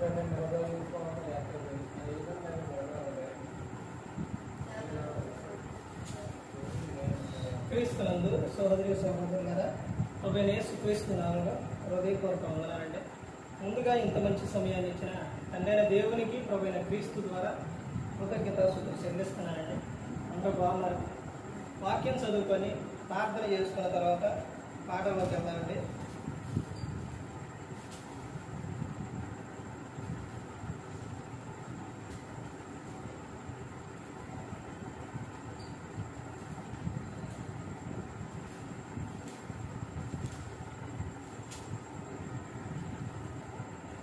క్రీస్తునందు సోదరి సోదరులారా ప్రభు యేసు క్రీస్తు నామములో హృదయపూర్వక వందనాలండి ముందుగా ఇంత మంచి సమయాన్ని ఇచ్చిన తండ్రైన దేవునికి ప్రభు క్రీస్తు ద్వారా కృతజ్ఞతాసులు చెల్లిస్తున్నానండి. అందరూ బాగున్నారు? వాక్యం చదువుకొని ప్రార్థన చేసుకున్న తర్వాత పాటల్లోకి వెళ్దామండి.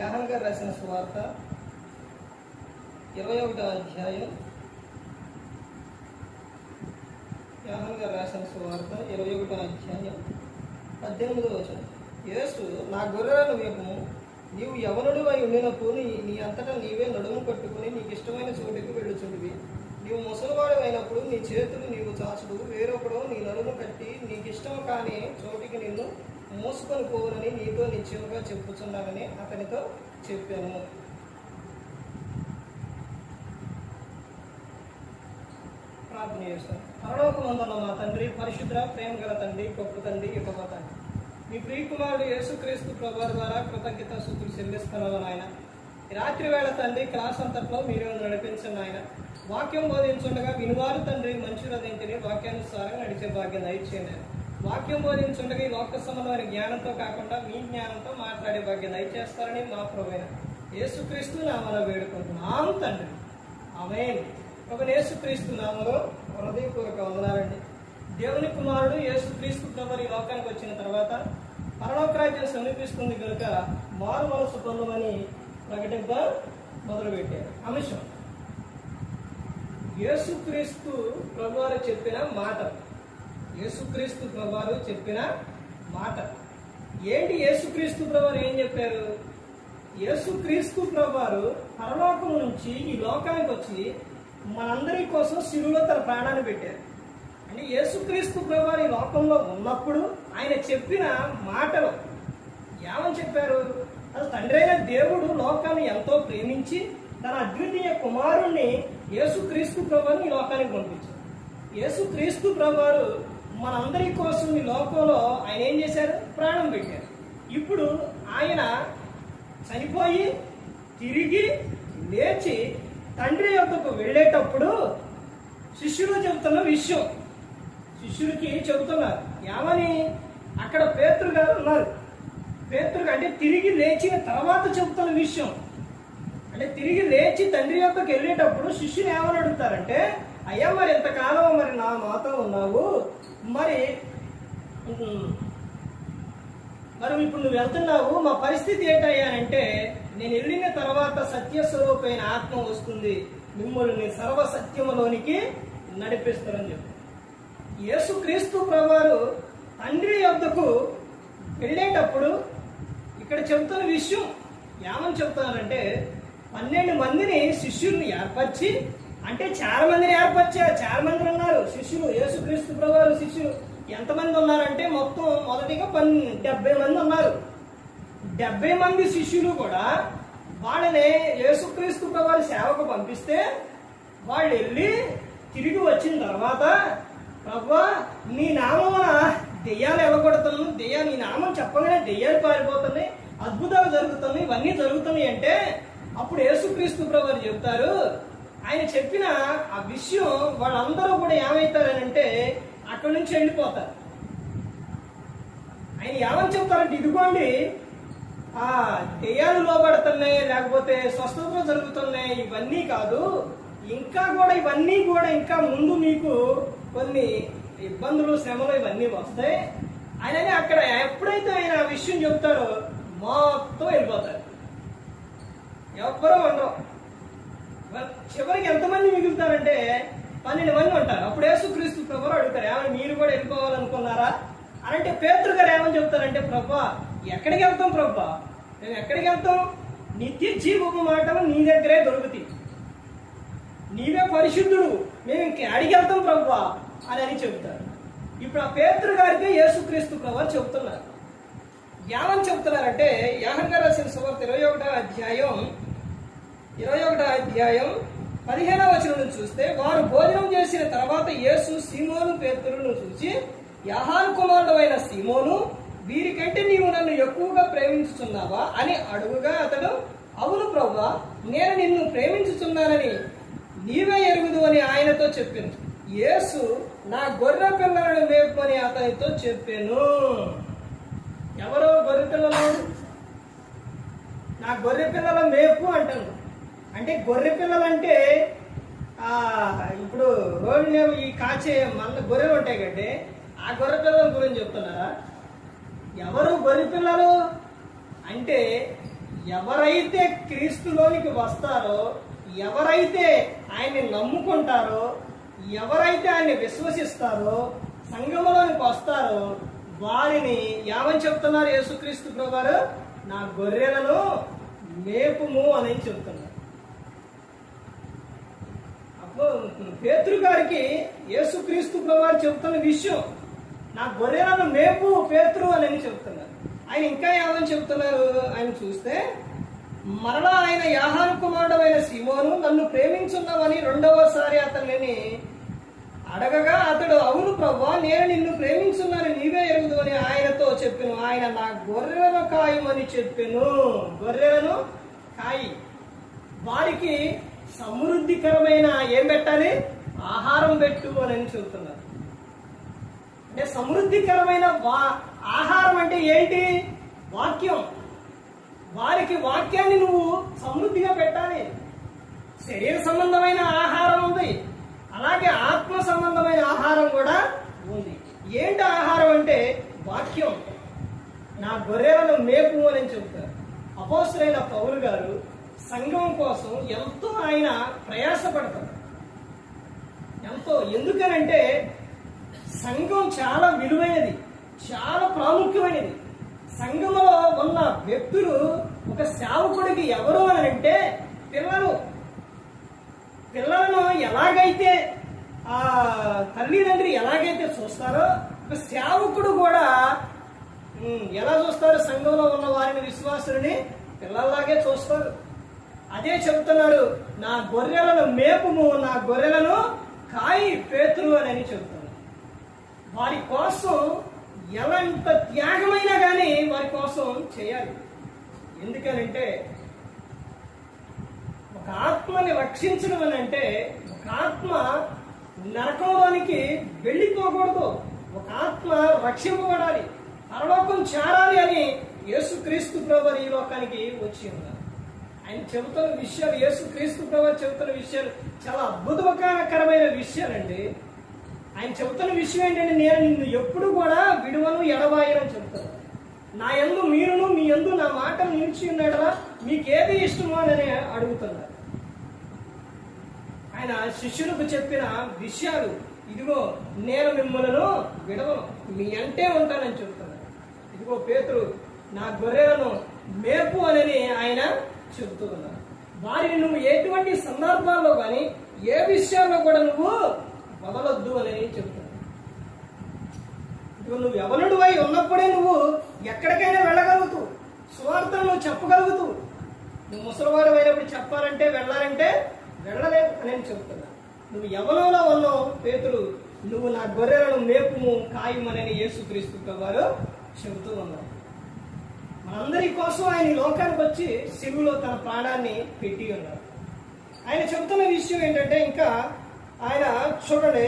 యాహన్ గారు రాసిన సువార్త ఇరవై ఒకటో అధ్యాయం. యాహన్ గారు రాసిన సువార్త ఇరవై ఒకటో అధ్యాయం పద్దెనిమిదో వచనం. యేసు నా గొర్రెలను వేపము నీవు ఎవరుడు అయి ఉండినప్పుడు నీ నీ అంతటా నీవే నడుము కట్టుకుని నీకు ఇష్టమైన చోటుకు వెళ్ళుచుండివి. నీవు ముసలివాడు అయినప్పుడు నీ చేతులు నీవు చాచుడు వేరొకడు నీ నడుము కట్టి నీకు ఇష్టం కాని చోటికి నిన్ను మోసుకొని పోవునని నీతో నిశ్చయముగా చెప్పుచున్నానని అతనితో చెప్పాను. ప్రార్థన చేస్తాను పరలోకమందున్న మా తండ్రి పరిశుద్ర ప్రేమ గల తండ్రి గొప్ప తండ్రి గొప్ప తండ్రి. మీ ప్రియకుమారుడు యేసుక్రీస్తు ప్రభు ద్వారా కృతజ్ఞత శుద్ధులు చెల్లిస్తున్నాము నాయన. రాత్రి వేళ తండ్రి క్లాస్ అంతట్లో మీరు నడిపించండి ఆయన వాక్యం బోధించుండగా వినువారు తండ్రి మంచి హృదయంతిని వాక్యానుసారంగా నడిచే భాగ్యం దయచేయండి వాక్యం బోధించుండగా ఈ లోక సంబంధమైన జ్ఞానంతో కాకుండా మీ జ్ఞానంతో మాట్లాడే భాగ్యం దయచేస్తారని మా ప్రభువైన యేసుక్రీస్తు నామలో వేడుకుంటున్నాం. తండ్రి. ఆమె ఒక యేసుక్రీస్తు నామలో హృదయపూర్వక వందనాలండి. దేవుని కుమారుడు యేసుక్రీస్తు ప్రభు ఈ లోకానికి వచ్చిన తర్వాత పరలోకరాజ్యం సమీపిస్తుంది కనుక మారు మనసు పొందమని ప్రకటింప మొదలుపెట్టారు. అంశం యేసుక్రీస్తు ప్రభువారు చెప్పిన మాట యేసుక్రీస్తు ప్రభువారు చెప్పిన మాట. ఏంటి యేసుక్రీస్తు ప్రభువారు ఏం చెప్పారు? యేసుక్రీస్తు ప్రభువారు పరలోకం నుంచి ఈ లోకానికి వచ్చి మనందరి కోసం శిలువలో తన ప్రాణాన్ని పెట్టారు. అంటే యేసుక్రీస్తు ప్రభువారు ఈ లోకంలో ఉన్నప్పుడు ఆయన చెప్పిన మాటలు ఏమని చెప్పారు? అసలు తండ్రి అయిన దేవుడు లోకాన్ని ఎంతో ప్రేమించి తన అద్వితీయ కుమారుణ్ణి యేసుక్రీస్తు ప్రభుని ఈ లోకానికి పంపించారు యేసుక్రీస్తు ప్రభువారు మనందరి కోసం ఈ లోకంలో ఆయన ఏం చేశారు? ప్రాణం పెట్టారు. ఇప్పుడు ఆయన చనిపోయి తిరిగి లేచి తండ్రి యొక్కకు వెళ్ళేటప్పుడు శిష్యులు చెబుతున్న విషయం. శిష్యుడికి చెబుతున్నారు ఏమని? అక్కడ పేతురు గారు ఉన్నారు. పేతురు అంటే తిరిగి లేచిన తర్వాత చెబుతున్న విషయం. అంటే తిరిగి లేచి తండ్రి యొక్కకి వెళ్ళేటప్పుడు శిష్యుని ఏమని అడుగుతారంటే అయ్యా మరి ఎంతకాలం మరి నా మాతో ఉన్నావు? మరి మరి ఇప్పుడు నువ్వు వెళ్తున్నావు? మా పరిస్థితి ఏంటయ్యానంటే నేను వెళ్ళిన తర్వాత సత్యస్వరూపైన ఆత్మ వస్తుంది. మిమ్మల్ని సర్వ సత్యములోనికి నడిపిస్తారని చెప్పి యేసుక్రీస్తు ప్రభువారు తండ్రి యొద్దకు వెళ్ళేటప్పుడు ఇక్కడ చెబుతున్న విషయం ఏమని చెప్తానంటే పన్నెండు మందిని శిష్యుల్ని ఏర్పరిచి అంటే చాలా మందిని ఏర్పరిచారు చాలా మంది ఉన్నారు. శిష్యులు యేసుక్రీస్తు ప్రభువారు శిష్యులు. ఎంతమంది ఉన్నారంటే మొత్తం మొదటిగా పన్ డెబ్బై మంది ఉన్నారు. డెబ్బై మంది శిష్యులు కూడా వాళ్ళని యేసుక్రీస్తు ప్రభువారి సేవకు పంపిస్తే వాళ్ళు వెళ్ళి తిరిగి వచ్చిన తర్వాత ప్రభా నీ నామమున దెయ్యాలు ఇవ్వకూడతాను దెయ్యాలు నీ నామం చెప్పగానే దెయ్యాలు పారిపోతున్నాయి. అద్భుతాలు జరుగుతున్నాయి. ఇవన్నీ జరుగుతున్నాయి అంటే అప్పుడు యేసుక్రీస్తు ప్రభు చెప్తారు ఆయన చెప్పిన ఆ విషయం వాళ్ళందరూ కూడా ఏమవుతారనంటే అక్కడి నుంచి వెళ్ళిపోతారు. ఆయన ఏమని చెప్తారంటే ఇదిగోండి ఆ దెయ్యాలు లోబడుతున్నాయి లేకపోతే స్వస్థతలు జరుగుతున్నాయి ఇవన్నీ కాదు ఇంకా కూడా ఇవన్నీ కూడా ఇంకా ముందు మీకు కొన్ని ఇబ్బందులు శ్రమలు ఇవన్నీ వస్తాయి. ఆయననే అక్కడ ఎప్పుడైతే ఆయన ఆ విషయం చెప్తారో మొత్తం వెళ్ళిపోతారు. ఎవ్వరూ ఉండరు. చివరికి ఎంతమంది మిగులుతారంటే పన్నెండు మంది ఉంటారు. అప్పుడు యేసుక్రీస్తు ప్రభు అడుగుతారు ఏమైనా మీరు కూడా వెళ్ళిపోవాలనుకున్నారా? అని అంటే పేతురు గారు ఏమని చెప్తారంటే ప్రభా ఎక్కడికి వెళ్తాం ప్రభా? మేము ఎక్కడికి వెళ్తాం? నిత్య జీవపు మాటలు నీ దగ్గరే దొరుకుతాయి. నీవే పరిశుద్ధుడు మేము ఇంక అడిగి వెళ్తాం ప్రభా అని అని చెబుతారు. ఇప్పుడు ఆ పేతురు గారికి యేసుక్రీస్తు ప్రభు చెబుతున్నారు. ఏమని చెబుతున్నారంటే యాహన్ గారు రాసిన సువార్త ఇరవై ఒకటో అధ్యాయం ఇరవై ఒకటో అధ్యాయం పదిహేనవ వచనం చూస్తే వారు భోజనం చేసిన తర్వాత యేసు సీమోను పేతురును చూసి యహాన్ కుమారుడైన సీమోను వీరికంటే నీవు నన్ను ఎక్కువగా ప్రేమించుతున్నావా అని అడుగుగా అతడు అవును ప్రభా నేను నిన్ను ప్రేమించుతున్నానని నీవే ఎరుగుదు అని ఆయనతో చెప్పాను. యేసు నా గొర్రె పిల్లలను మేపని అతనితో చెప్పాను. ఎవరో గొర్రె పిల్లలు. నా గొర్రె పిల్లల మేపు అంటాను అంటే గొర్రె పిల్లలు అంటే ఇప్పుడు రోడ్డు ఈ కాచే మళ్ళీ గొర్రెలు ఉంటాయి కంటే ఆ గొర్రె పిల్లల గురించి చెప్తున్నారా? ఎవరు గొర్రె పిల్లలు? అంటే ఎవరైతే క్రీస్తులోనికి వస్తారో ఎవరైతే ఆయన్ని నమ్ముకుంటారో ఎవరైతే ఆయన్ని విశ్వసిస్తారో సంఘములోనికి వస్తారో వారిని ఏమని చెప్తున్నారు యేసుక్రీస్తు ప్రభువారు? నా గొర్రెలను మేపుము అని చెప్తున్నారు. అప్పుడు పేతురు గారికి యేసుక్రీస్తు ప్రభువారు చెప్తున్న విషయం నా గొర్రెలను మేపు పేతురు అని చెప్తున్నారు. ఆయన ఇంకా ఏమని చెప్తున్నారు? ఆయన చూస్తే మరలా ఆయన యాహాను కుమారుడమైన సిమోను నన్ను ప్రేమించున్నావని రెండవసారి అతనిని అడగగా అతడు అవును ప్రభా నేను నిన్ను ప్రేమించున్నాను నీవే ఎరుగుదు అని ఆయనతో చెప్పాను. ఆయన నా గొర్రెలను కాయమని చెప్పాను. గొర్రెలను కాయి. వారికి సమృద్ధికరమైన ఏం పెట్టాలి? ఆహారం పెట్టు అని చెబుతున్నారు. అంటే సమృద్ధికరమైన వా ఆహారం అంటే ఏంటి? వాక్యం. వారికి వాక్యాన్ని నువ్వు సమృద్ధిగా పెట్టాలి. శరీర సంబంధమైన ఆహారం ఉంది. అలాగే ఆత్మ సంబంధమైన ఆహారం కూడా ఉంది. ఏంటి ఆహారం అంటే వాక్యం. నా గొర్రెలను మేపు అని చెబుతారు. అపోసరైన పౌరు గారు సంఘం కోసం ఎంతో ఆయన ప్రయాసపడతారు. ఎంతో ఎందుకనంటే సంఘం చాలా విలువైనది చాలా ప్రాముఖ్యమైనది. సంఘములో ఉన్న వ్యక్తులు ఒక సేవకుడికి ఎవరు అని అంటే పిల్లలు. పిల్లలను ఎలాగైతే ఆ తల్లిదండ్రి ఎలాగైతే చూస్తారో ఒక సేవకుడు కూడా ఎలా చూస్తారు? సంఘంలో ఉన్న వారిని విశ్వాసులని పిల్లల్లాగే చూస్తారు. అదే చెబుతున్నాడు నా గొర్రెలను మేపుము నా గొర్రెలను కాయి పేతులు అని చెబుతున్నాడు వారి కోసం ఎలాంత త్యాగమైనా కానీ వారి కోసం చేయాలి. ఎందుకనంటే ఒక ఆత్మని రక్షించడం అని అంటే ఒక ఆత్మ నరకంలోనికి వెళ్ళిపోకూడదు. ఒక ఆత్మ రక్షింపబడాలి. పరలోకం చేరాలి అని యేసుక్రీస్తు ప్రభు ఈ లోకానికి వచ్చి ఉన్నారు. ఆయన చెబుతున్న విషయాలు యేసుక్రీస్తు ప్రభు చెబుతున్న విషయాలు చాలా అద్భుతకరమైన విషయాలండి. ఆయన చెబుతున్న విషయం ఏంటంటే నేను నిన్ను ఎప్పుడు కూడా విడువను ఎడబాయనని చెబుతాను నా ఎందు మీరును మీ ఎందు నా మాట నిలిచి ఉన్నాడరా మీకేది ఇష్టమో అని అడుగుతున్నారు. ఆయన శిష్యులకు చెప్పిన విషయాలు ఇదిగో నేను మిమ్మల్ని విడవను మీ అంటే ఉంటానని చెబుతున్నాడు. ఇదిగో పేతురు నా గొర్రెలను మేపు అని ఆయన చెబుతూ వారిని నువ్వు ఎటువంటి సందర్భాల్లో కానీ ఏ విషయాల్లో కూడా నువ్వు వదలొద్దు అని చెబుతున్నాడు. ఇదిగో నువ్వు ఎవరుడు అయి ఉన్నప్పుడే నువ్వు ఎక్కడికైనా వెళ్ళగలుగుతూ సువార్తను నువ్వు చెప్పగలుగుతూ నువ్వు ముసలివాడు అయినప్పుడు చెప్పాలంటే వెళ్ళాలంటే వెళ్ళలేవు అని నేను చెబుతున్నా నువ్వు యవనంలో ఉన్నావు పేతులు నువ్వు నా గొర్రెలను మేపుము కాయమని యేసుక్రీస్తు వారు చెబుతూ ఉన్నావు మనందరి కోసం ఆయన లోకానికి వచ్చి శివులో తన ప్రాణాన్ని పెట్టి ఉన్నారు. ఆయన చెబుతున్న విషయం ఏంటంటే ఇంకా ఆయన చూడండి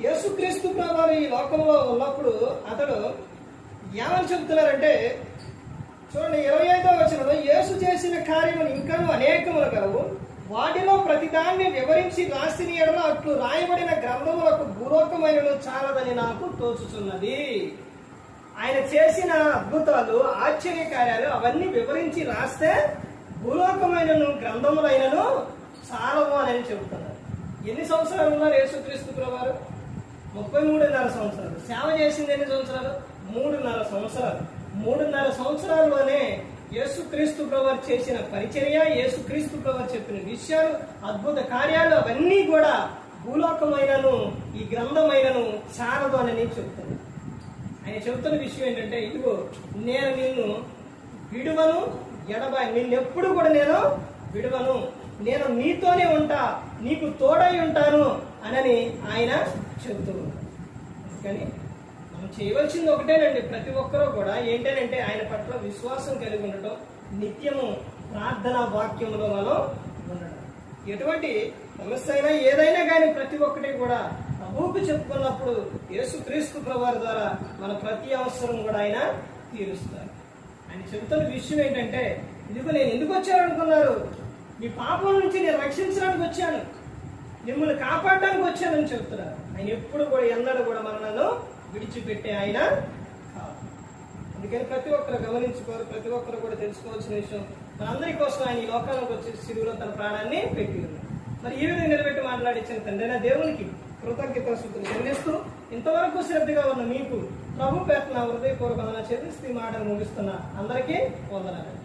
యేసుక్రీస్తు ప్రభావం ఈ లోకంలో ఉన్నప్పుడు అతడు ఏమని చెబుతున్నారంటే చూడండి ఇరవై ఐదో వచ్చిన యేసు చేసిన కార్యములు ఇంకనూ అనేకములు కలవు వాటిలో ప్రతిదాన్ని వివరించి రాసిన ఎడల అట్లు రాయబడిన గ్రంథములకు భూలోకమైనను చాలదని నాకు తోచుచున్నది. ఆయన చేసిన అద్భుతాలు ఆశ్చర్యకార్యాలు అవన్నీ వివరించి రాస్తే భూలోకమైన గ్రంథములైనను చాలవు అని చెబుతున్నారు. ఎన్ని సంవత్సరాలు ఉన్నారు యేసుక్రీస్తు ప్రభువారు? ముప్పై మూడున్నర సంవత్సరాలు. సేవ చేసింది ఎన్ని సంవత్సరాలు? మూడున్నర సంవత్సరాలు. మూడున్నర సంవత్సరాల్లోనే యేసుక్రీస్తు ప్రవర్ చేసిన పరిచర్య యేసుక్రీస్తు ప్రవర్ చెప్పిన విషయాలు అద్భుత కార్యాలు అవన్నీ కూడా భూలోకమైనను ఈ గ్రంథమైనను చాలదు అని నేను చెప్తాను ఆయన చెబుతున్న విషయం ఏంటంటే ఇదిగో నేను నిన్ను విడువను ఎడబాయి నిన్ను ఎప్పుడు కూడా నేను విడువను. నేను నీతోనే ఉంటా నీకు తోడై ఉంటాను అనని ఆయన చెబుతూ కానీ చేయవలసింది ఒకటేనండి. ప్రతి ఒక్కరూ కూడా ఏంటంటే ఆయన పట్ల విశ్వాసం కలిగి ఉండటం నిత్యము ప్రార్థన వాక్యంలో మనం ఉండడం ఎటువంటి సమస్య అయినా ఏదైనా కానీ ప్రతి ఒక్కటి కూడా ప్రభువుకు చెప్పుకున్నప్పుడు యేసుక్రీస్తు ప్రభువారి ద్వారా మన ప్రతి అవసరం కూడా ఆయన తీరుస్తారు. ఆయన చెబుతున్న విషయం ఏంటంటే ఇదిగో నేను ఎందుకు వచ్చాను అనుకున్నారు మీ పాపం నుంచి నేను రక్షించడానికి వచ్చాను. మిమ్మల్ని కాపాడడానికి వచ్చానని చెప్తున్నారు ఆయన ఎప్పుడు కూడా ఎన్నడూ కూడా మనలను విడిచిపెట్టే ఆయన అందుకని ప్రతి ఒక్కరు గమనించుకోరు ప్రతి ఒక్కరు కూడా తెలుసుకోవాల్సిన విషయం. మనందరి కోసం ఆయన ఈ లోకానికి వచ్చి శిరువులో తన ప్రాణాన్ని పెట్టి మరి ఈ విధంగా నిలబెట్టి మాట్లాడించిన తండ్రి దేవునికి కృతజ్ఞత సూత్రం చెల్లిస్తూ ఇంతవరకు శ్రద్ధగా ఉన్న మీకు ప్రభు పేరున హృదయపూర్వకంగా చెల్లిస్తూ ఈ మాటలు ముగిస్తున్నా. అందరికీ వందనాలు.